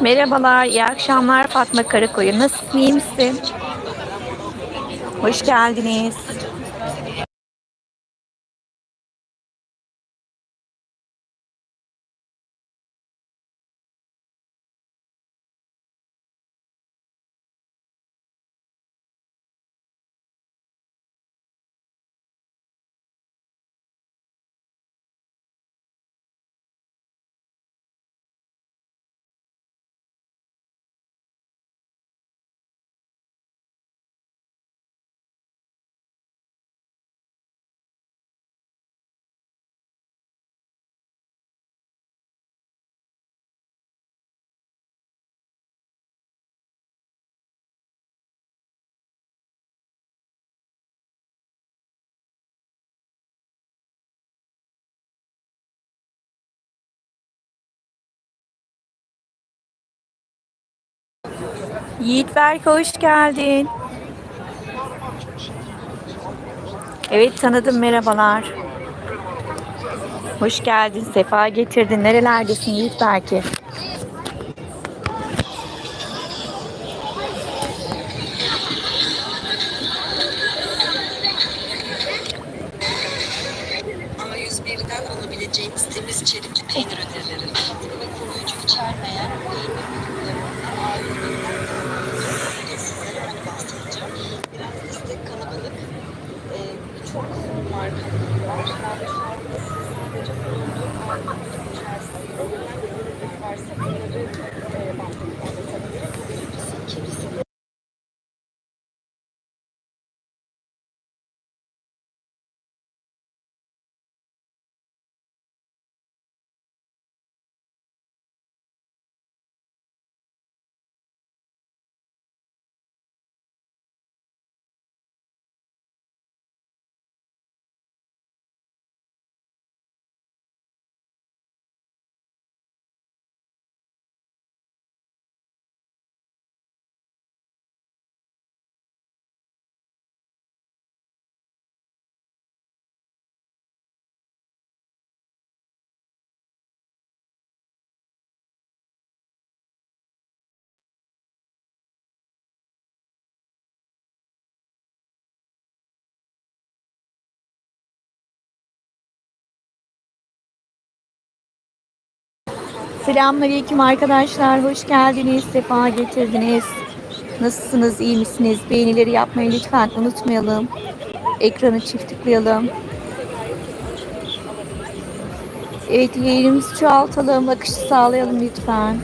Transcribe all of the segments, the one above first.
Merhabalar, iyi akşamlar Fatma Karakoyu. Nasılsın, iyi misin? Hoş geldiniz. Yiğit Berk hoş geldin. Evet tanıdım merhabalar. Hoş geldin, sefa getirdin. Nerelerdesin Yiğit Berk'i? Selamünaleyküm arkadaşlar. Hoş geldiniz. Sefa getirdiniz. Nasılsınız? iyi misiniz? Beğenileri yapmayı lütfen unutmayalım. Ekranı çift tıklayalım. Evet yayınımızı çoğaltalım. Akışı sağlayalım lütfen.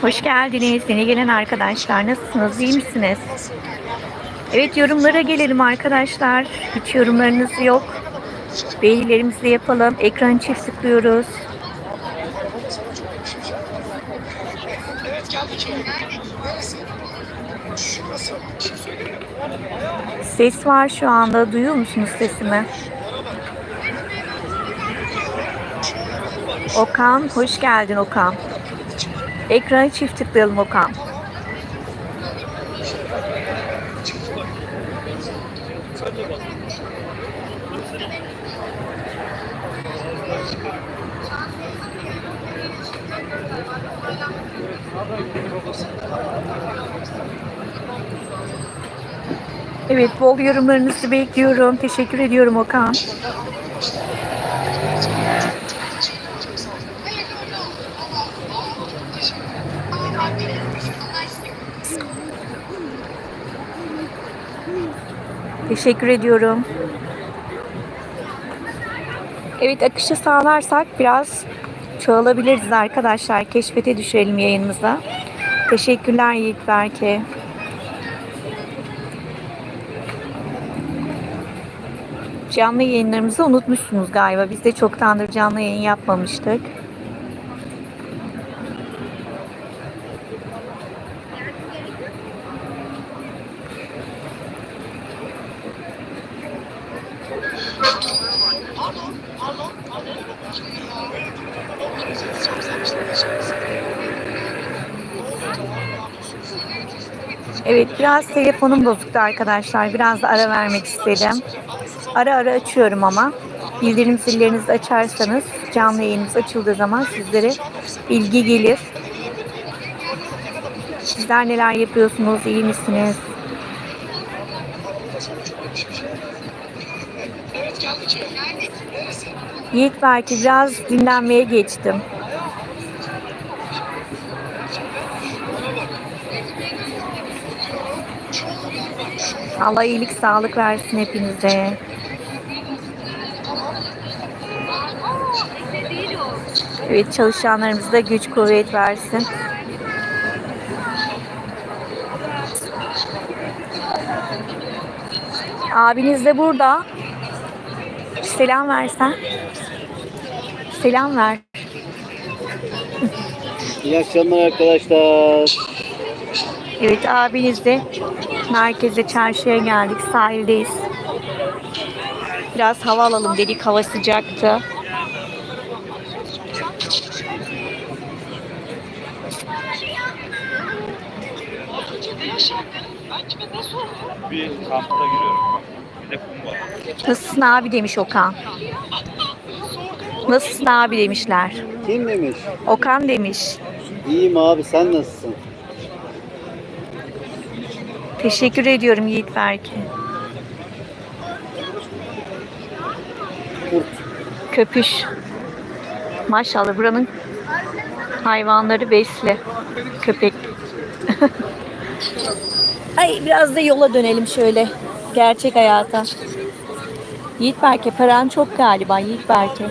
Hoş geldiniz. Yeni gelen arkadaşlar. Nasılsınız? İyi misiniz? Evet yorumlara gelelim arkadaşlar. Hiç yorumlarınız yok. Beğenilerimizi yapalım. Ekranı çift tıklıyoruz. Ses var şu anda. Duyuyor musunuz sesimi? Okan, hoş geldin Okan. Ekranı çift tıklayalım Okan. Evet, bol yorumlarınızı bekliyorum. Teşekkür ediyorum Okan. Teşekkür ediyorum. Evet akışı sağlarsak biraz çoğalabiliriz arkadaşlar. Keşfete düşürelim yayınımıza. Teşekkürler Yiğit Berke. Canlı yayınlarımızı unutmuşsunuz galiba. Biz de çoktandır canlı yayın yapmamıştık. Evet biraz telefonum bozuktu arkadaşlar. Biraz da ara vermek istedim. Ara ara açıyorum ama bildirim zillerinizi açarsanız canlı yayınımız açıldığı zaman sizlere bilgi gelir. Sizler neler yapıyorsunuz? iyi misiniz? Yiğit belki biraz dinlenmeye geçtim. Allah iyilik sağlık versin hepinize. Evet çalışanlarımıza güç kuvvet versin. Abiniz de burada. Selam versen. Selam ver. İyi akşamlar arkadaşlar. Evet abiniz de merkeze çarşıya geldik. Sahildeyiz. Biraz hava alalım dedik. Hava sıcaktı. Bir kampta giriyorum. Bir de kum var. Nasılsın abi demiş Okan. Nasılsın abi demişler. Kim demiş? Okan demiş. İyiyim abi sen nasılsın? Teşekkür ediyorum Yiğit Berke. Köpüş. Maşallah buranın hayvanları besli. Köpek. Ay biraz da yola dönelim şöyle. Gerçek hayata. Yiğit Berke paran çok galiba Yiğit Berke.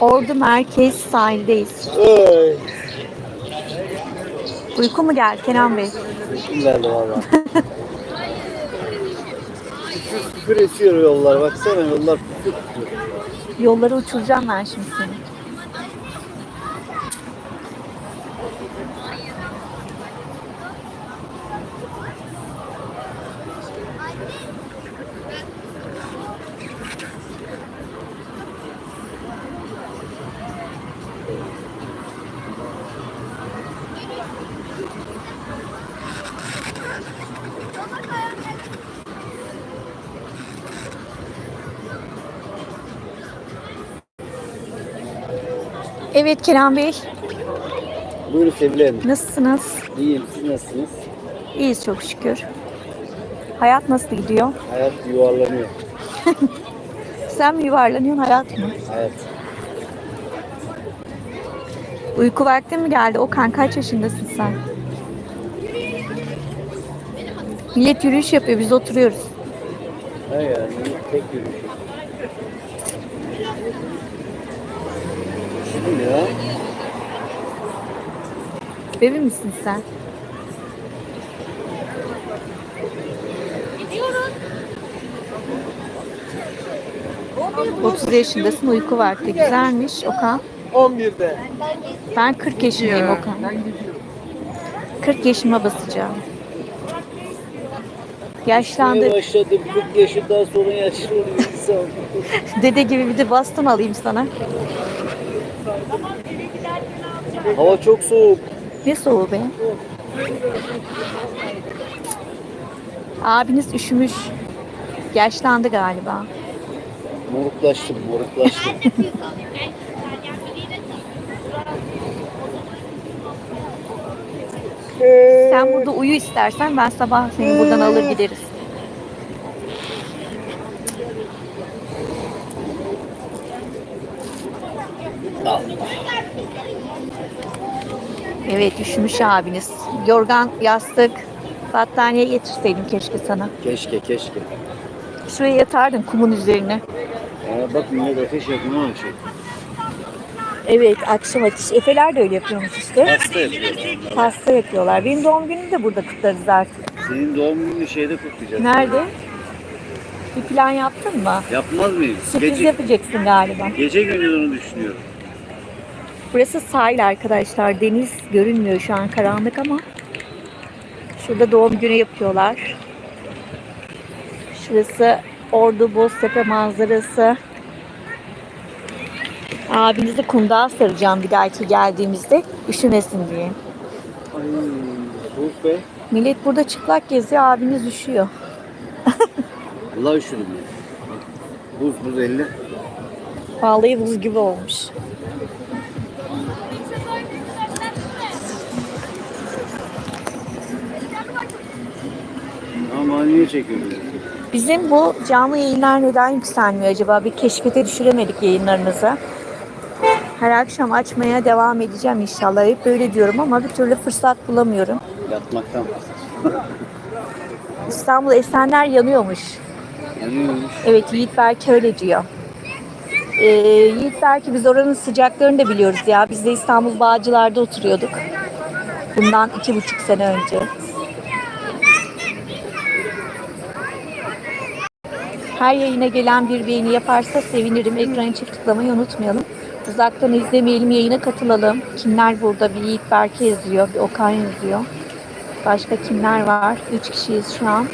Ordu Merkez sahildeyiz. Oy. Uyku mu geldi Kenan Bey? Kim geldi valla. küfür küfür esiyor yollar. Baksana yollar küfür küfür. Yolları uçuracağım ben şimdi seni. Evet Kenan Bey, Buyurun Sevil Hanım. nasılsınız? İyiyim siz nasılsınız? İyiyiz çok şükür. Hayat nasıl gidiyor? Hayat yuvarlanıyor. Sen mi yuvarlanıyorsun hayat mı? Hayat. Uyku vakti mi geldi? Okan kaç yaşındasın sen? Millet yürüyüş yapıyor, biz oturuyoruz. Ha yani tek yürüyüş. Ya. Bebi misin sen? Gidiyoruz. 30 yaşındasın uyku vakti. Güzelmiş Okan. 11'de. Ben 40 yaşındayım Okan. 40 yaşıma basacağım. Yaşlandı. Ne başladım 40 yaşından sonra yaşlı oluyor insan. Dede gibi bir de baston alayım sana. Hava çok soğuk. Ne soğuğu be? Abiniz üşümüş. Yaşlandı galiba. Moruklaştım, moruklaştım. Sen burada uyu istersen ben sabah seni buradan alır gideriz. Evet üşümüş abiniz. Yorgan, yastık, battaniye getirseydim keşke sana. keşke, keşke. Şuraya yatardın kumun üzerine. Aa, bak millet ateş yakını açıyor. Evet akşam ateşi. Efeler de öyle yapıyormuş işte. Hasta yapıyor. Pasta yapıyorlar. Benim doğum günümü de burada kutlarız artık. Senin doğum gününü şeyde kutlayacağız. Nerede? Bir plan yaptın mı? Yapmaz mıyız? Sürpriz Gece, yapacaksın galiba. gece gündüz onu düşünüyorum. Burası sahil arkadaşlar. Deniz görünmüyor şu an karanlık ama. Şurada doğum günü yapıyorlar. Şurası Ordu Boztepe manzarası. Abinizi kundağa saracağım bir dahaki geldiğimizde. Üşümesin diye. Ay, soğuk be. Millet burada çıplak geziyor. Abiniz üşüyor. Allah üşüdüm ya. Buz buz elli. Vallahi buz gibi olmuş. Ama niye çekiyorsun? Bizim bu canlı yayınlar neden yükselmiyor acaba? Bir keşfete düşüremedik yayınlarımızı. Her akşam açmaya devam edeceğim inşallah. Hep böyle diyorum ama bir türlü fırsat bulamıyorum. Yatmaktan. İstanbul Esenler yanıyormuş. Yanıyormuş. Evet Yiğit Berk öyle diyor. Ee, Yiğit Berk'i biz oranın sıcaklarını da biliyoruz ya. Biz de İstanbul Bağcılar'da oturuyorduk. Bundan iki buçuk sene önce. Her yayına gelen bir beğeni yaparsa sevinirim. Ekranı çift tıklamayı unutmayalım. Uzaktan izlemeyelim, yayına katılalım. Kimler burada? Bir Yiğit Berke yazıyor, bir Okan yazıyor. Başka kimler var? Üç kişiyiz şu an.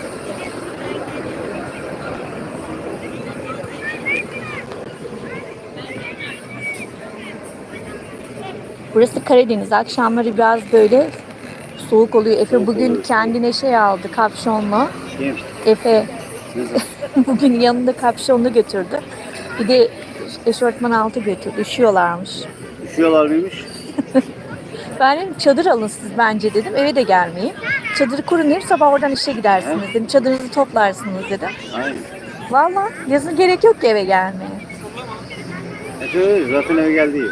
Burası Karadeniz. Akşamları biraz böyle soğuk oluyor. Efe bugün kendine şey aldı kapşonlu. Efe? bugün yanında kapşonlu götürdü. Bir de eşortman altı götürdü. Üşüyorlarmış. Üşüyorlar mıymış? Ben dedim çadır alın siz bence dedim. Eve de gelmeyin. Çadırı kurun dedim. Sabah oradan işe gidersiniz dedim. Çadırınızı toplarsınız dedim. Aynen. Valla yazın gerek yok ki eve gelmeye. E zaten eve geldi.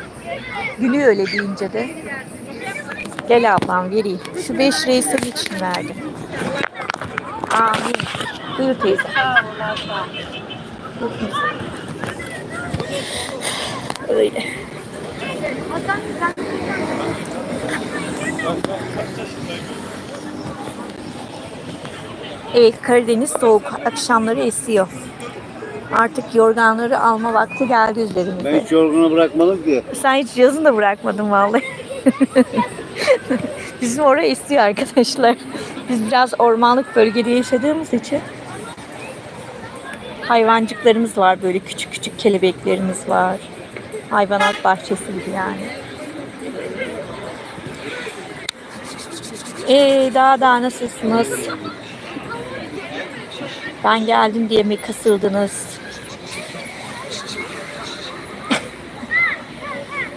Gülüyor öyle deyince de. Gel ablam vereyim. Şu 5 lirayı senin için verdim. Amin. Buyur teyze. Öyle. Evet Karadeniz soğuk. Akşamları esiyor. Artık yorganları alma vakti geldi üzerimize. Ben hiç yorgunu bırakmadım ki. Sen hiç yazın da bırakmadın vallahi. Bizim oraya esiyor arkadaşlar. Biz biraz ormanlık bölgede yaşadığımız için hayvancıklarımız var böyle küçük küçük kelebeklerimiz var. Hayvanat bahçesi gibi yani. Ee, daha daha nasılsınız? Ben geldim diye mi kasıldınız?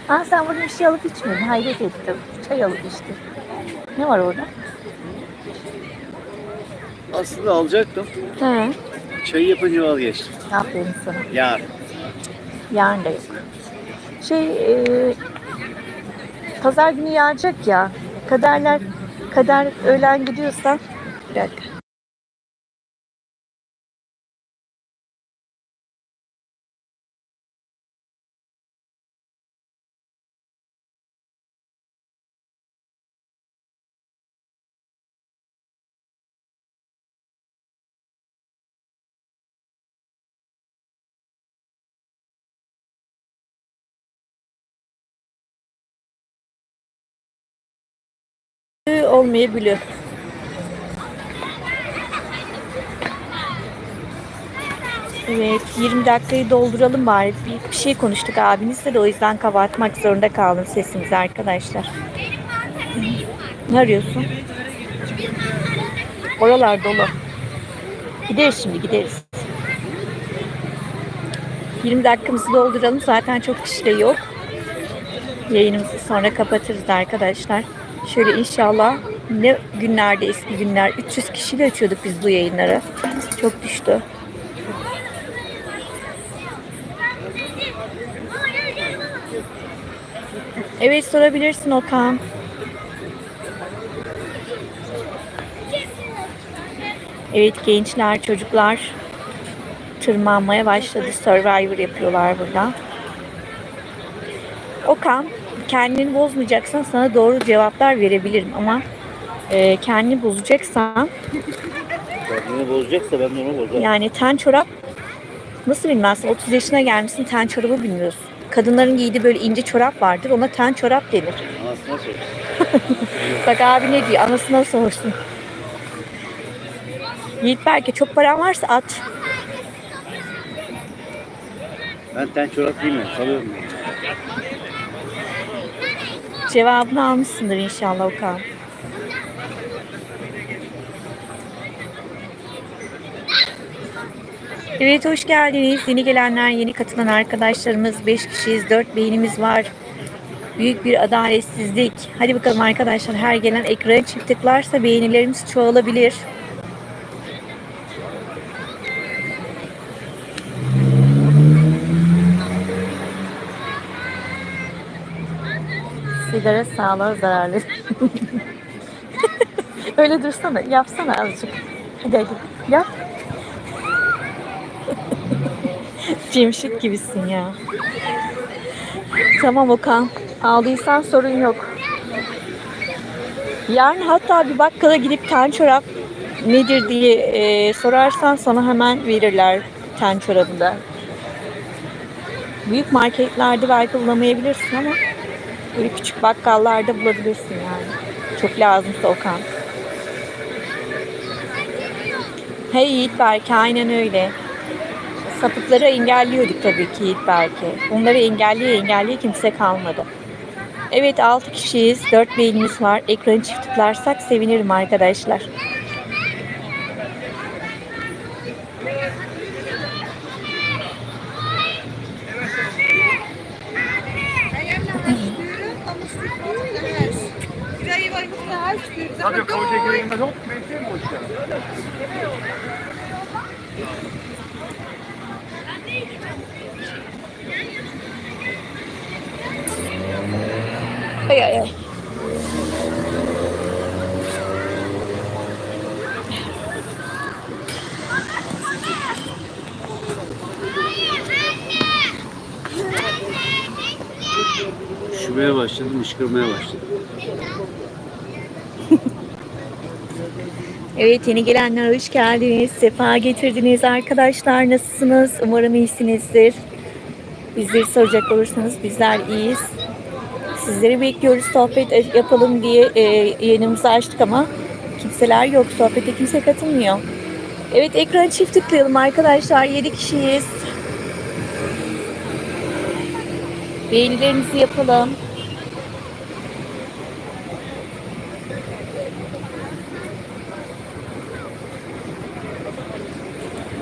Ha sen burada bir şey alıp içmedin. Hayret ettim. Çay alıp içtin. Ne var orada? Aslında alacaktım. He. Çayı yapınca vazgeçtim. Aferin sana. Yarın. Yarın da yok. Şey, e, pazar günü yağacak ya. Kaderler, kader öğlen gidiyorsa bir dakika. Olmayabiliyor. Evet 20 dakikayı dolduralım bari. Bir, bir şey konuştuk abinizle de o yüzden kapatmak zorunda kaldım sesimizi arkadaşlar. Ne arıyorsun? Oralar dolu. Gideriz şimdi gideriz. 20 dakikamızı dolduralım. Zaten çok kişi de yok. Yayınımızı sonra kapatırız arkadaşlar. Şöyle inşallah ne günlerde eski günler 300 kişiyle açıyorduk biz bu yayınları. Çok düştü. Evet sorabilirsin Okan. Evet gençler, çocuklar tırmanmaya başladı. Survivor yapıyorlar burada. Okan, kendini bozmayacaksan sana doğru cevaplar verebilirim ama e, kendini bozacaksan Kendini bozacaksa ben de onu bozarım. yani ten çorap nasıl bilmezsin 30 yaşına gelmişsin ten çorabı bilmiyorsun. Kadınların giydiği böyle ince çorap vardır ona ten çorap denir. Anasına sor. Bak abi ne diyor anasına sorsun. Yiğit belki çok paran varsa at. Ben ten çorap giymem. Salıyorum. Cevabını almışsındır inşallah Okan. Evet hoş geldiniz. Yeni gelenler, yeni katılan arkadaşlarımız 5 kişiyiz, 4 beynimiz var. Büyük bir adaletsizlik. Hadi bakalım arkadaşlar her gelen ekrana çift tıklarsa beğenilerimiz çoğalabilir. Sigara sağlığa zararlı. Öyle dursana, yapsana azıcık. Hadi hadi, yap. Cimşik gibisin ya. Tamam Okan, aldıysan sorun yok. Yarın hatta bir bakkala gidip ten çorap nedir diye e, sorarsan sana hemen verirler ten çorabı da. Büyük marketlerde belki bulamayabilirsin ama Böyle küçük bakkallarda bulabilirsin yani. Çok lazımsa Okan. Hey Yiğit Berke aynen öyle. Sapıkları engelliyorduk tabii ki Yiğit Berke. Onları engelliye engelliye kimse kalmadı. Evet 6 kişiyiz. 4 beynimiz var. Ekranı çift tıklarsak sevinirim arkadaşlar. Ay ay ay. Üşümeye başladım, ışkırmaya başladım. Evet yeni gelenler hoş geldiniz. Sefa getirdiniz arkadaşlar. Nasılsınız? Umarım iyisinizdir. Bizleri soracak olursanız bizler iyiyiz. Sizleri bekliyoruz sohbet yapalım diye e, yayınımızı açtık ama kimseler yok. Sohbete kimse katılmıyor. Evet ekranı çift tıklayalım arkadaşlar. 7 kişiyiz. Beğenilerimizi yapalım.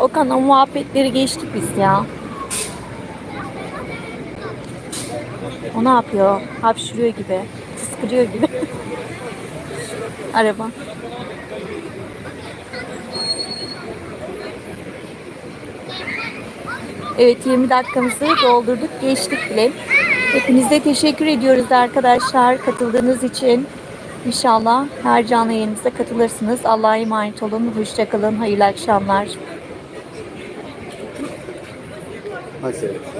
Okan o muhabbetleri geçtik biz ya. O ne yapıyor? Hapşırıyor gibi. Fıskırıyor gibi. Araba. Evet 20 dakikamızı doldurduk. Geçtik bile. Hepinize teşekkür ediyoruz arkadaşlar katıldığınız için. İnşallah her canlı yayınımıza katılırsınız. Allah'a emanet olun. Hoşçakalın. Hayırlı akşamlar. Hadi.